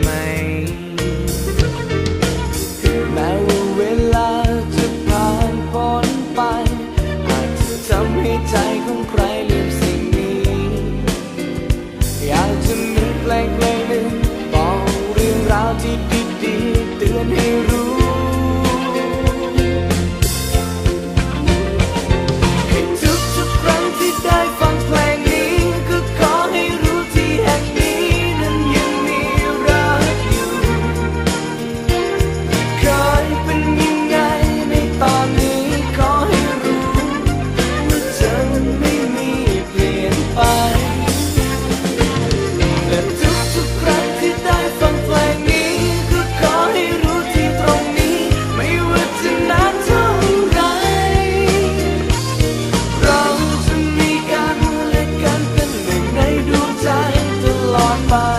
ม on by.